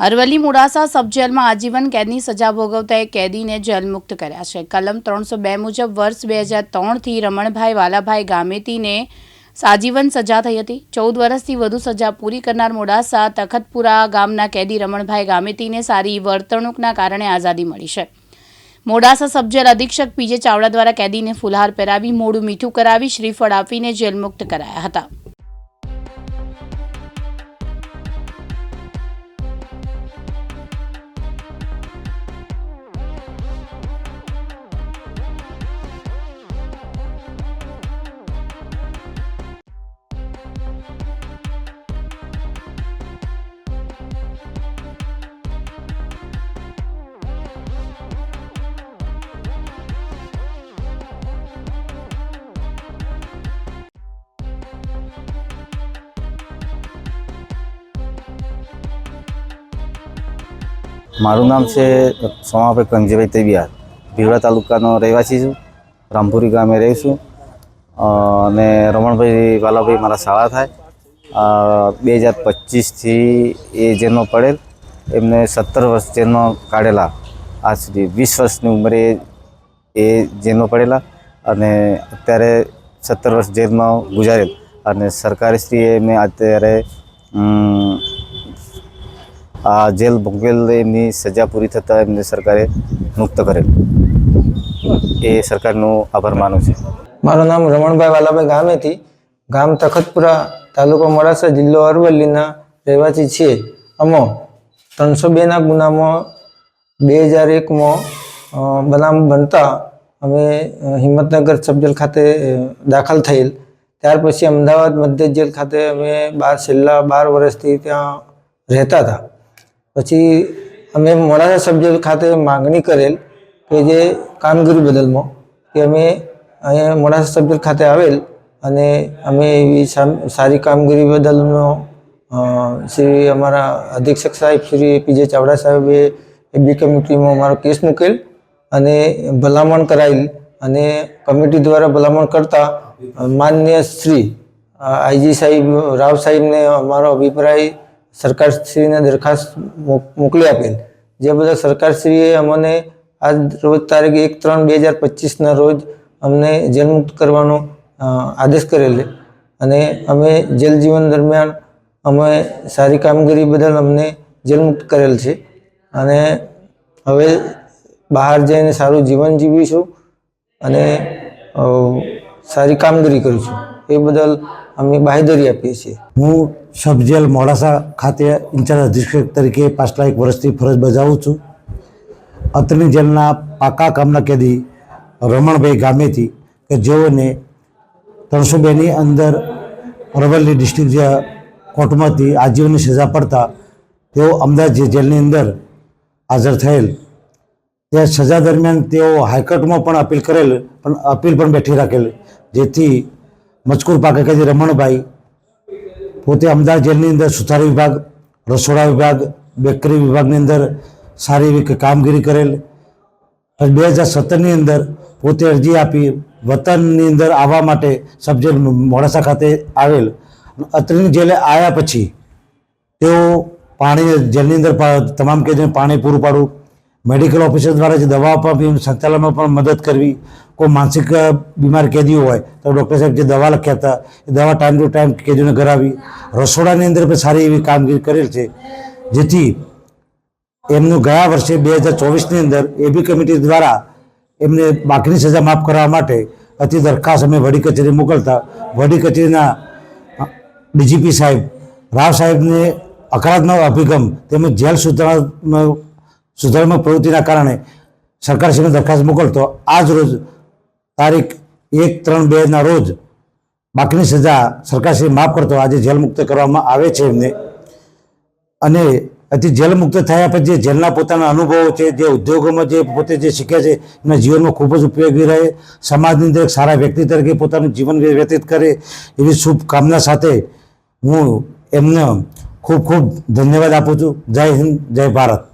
અરવલ્લી મોડાસા સબજેલમાં આજીવન કેદની સજા ભોગવતા એક કેદીને જેલમુક્ત કર્યા છે. કલમ ત્રણસો બે મુજબ વર્ષ બે હજાર ત્રણથી રમણભાઈ વાલાભાઈ ગામેતીને આજીવન સજા થઈ હતી. ચૌદ વર્ષથી વધુ સજા પૂરી કરનાર મોડાસા તખતપુરા ગામના કેદી રમણભાઈ ગામેતીને સારી વર્તણૂકના કારણે આઝાદી મળી છે. મોડાસા સબજેલ અધિક્ષક પીજે ચાવડા દ્વારા કેદીને ફુલહાર પહેરાવી, મોડું મીઠું કરાવી, શ્રીફળ આપીને જેલમુક્ત કરાયા હતા. મારું નામ છે સોમાભાઈ કંજીભાઈ તેબિયાર. ભીવડા તાલુકાનો રહેવાસી છું. રામપુરી ગામે રહું છું. અને રમણભાઈ વાલાભાઈ મારા શાળા થાય. બે હજાર પચીસથી એ જેનો પડેલ, એમને સત્તર વર્ષ જેનો કાઢેલા. આજ સુધી વીસ વર્ષની ઉંમરે એ જેલમાં પડેલા અને અત્યારે સત્તર વર્ષ જેલમાં ગુજારેલ. અને સરકારશ્રીએ એમને અત્યારે આ જેલ ભોગવેલ એમની સજા પૂરી થતાં એમને સરકારે મુક્ત કરેલ. એ સરકારનો આભાર માનું છે. મારું નામ રમણભાઈ વાલાભાઈ ગામેથી ગામ તખતપુરા તાલુકો મોડાસા જિલ્લો અરવલ્લીના રહેવાસી છીએ. અમો ત્રણસો બેના ગુનામાં બે હજાર એકમાં બનામ બનતા અમે હિંમતનગર સબજેલ ખાતે દાખલ થયેલ. ત્યાર પછી અમદાવાદ મધ્ય જેલ ખાતે અમે બાર, છેલ્લા બાર વર્ષથી ત્યાં રહેતા હતા. પછી અમે મોડાસા સબ્જેક્ટ ખાતે માગણી કરેલ કે જે કામગીરી બદલમાં, કે અમે અહીંયા મોડાસા સબ્જેક્ટ ખાતે આવેલ અને અમે એવી સારી કામગીરી બદલનો શ્રી અમારા અધિક્ષક સાહેબ, શ્રી પીજે ચાવડા સાહેબે બી કમિટીમાં અમારો કેસ મૂકેલ અને ભલામણ કરાયેલ અને કમિટી દ્વારા ભલામણ કરતા માન્ય શ્રી આઈજી સાહેબ, રાવ સાહેબને અમારો અભિપ્રાય સરકારશ્રીને દરખાસ્ત મોક- મોકલી આપેલ. જે બદલ સરકારશ્રીએ અમને આજ રોજ તારીખ એક ત્રણ બે હજાર પચીસના રોજ અમને જેલમુક્ત કરવાનો આદેશ કરેલ. અને અમે જેલ જીવન દરમિયાન અમે સારી કામગીરી બદલ અમને જેલમુક્ત કરેલ છે. અને હવે બહાર જઈને સારું જીવન જીવીશું અને સારી કામગીરી કરીશું. એ બદલ અમે બાહેધરી આપીએ છીએ. હું સબજેલ મોડાસા ખાતે ઇન્ચાર્જ અધિક્ષક તરીકે પાછલા એક વર્ષથી ફરજ બજાવું છું. અત્રની જેલના પાકા કામના કેદી રમણભાઈ ગામેથી કે જેઓને ત્રણસો બેની અંદર અરવલ્લી ડિસ્ટ્રિક્ટ કોર્ટમાંથી આજીવનની સજા પડતા તેઓ અમદાવાદ જે જેલની અંદર હાજર થયેલ. તે સજા દરમિયાન તેઓ હાઈકોર્ટમાં પણ અપીલ કરેલ, પણ અપીલ પણ બેઠી રાખેલ, જેથી મજકૂર પાકે કે રમણભાઈ, પોતે અમદાવાદ જેલની અંદર સુથારી વિભાગ, રસોડા વિભાગ, બેકરી વિભાગની અંદર સારી એવી કામગીરી કરેલ. બે હજાર સત્તરની અંદર પોતે અરજી આપી વતનની અંદર આવવા માટે સબજેલ મોડાસા ખાતે આવેલ. અત્રેની જેલે આવ્યા પછી તેઓ પાણી જેલની અંદર તમામ કેદીને પાણી પૂરું પાડવું મેડિકલ ઓફિસર દ્વારા જે દવા આપવા સંચાલનમાં પણ મદદ કરવી, કોઈ માનસિક બીમાર કેદીઓ હોય, તો ડૉક્ટર સાહેબ જે દવા લખ્યા હતા, એ દવા ટાઈમ ટુ ટાઈમ કેદીઓને કરાવી. રસોડાની અંદર પણ સારી એવી કામગીરી કરેલ છે. જેથી એમનું ગયા વર્ષે બે હજાર ચોવીસની અંદર એબી કમિટી દ્વારા એમને બાકીની સજા માફ કરવા માટે અતિ દરખાસ્ત અમે વડી કચેરી મોકલતા. વડી કચેરીના ડીજીપી સાહેબ, રાવ સાહેબને હકારાત્મક અભિગમ તેમજ જેલ સુધારણા સુધારણા પ્રવૃત્તિના કારણે સરકારશ્રીને દરખાસ્ત મોકલતો, આજ રોજ તારીખ એક ત્રણ બેના રોજ બાકીની સજા સરકારશ્રી માફ કરતો, આજે જેલ મુક્ત કરવામાં આવે છે એમને. અને અતિ જેલ મુક્ત થયા પછી જેલના પોતાના અનુભવો છે, જે ઉદ્યોગોમાં જે પોતે જે શીખ્યા છે એમના જીવનમાં ખૂબ જ ઉપયોગી રહે. સમાજની અંદર સારા વ્યક્તિ તરીકે પોતાનું જીવન વ્યતીત કરે. એવી શુભકામના સાથે હું એમને ખૂબ ખૂબ ધન્યવાદ આપું છું. જય હિન્દ, જય ભારત.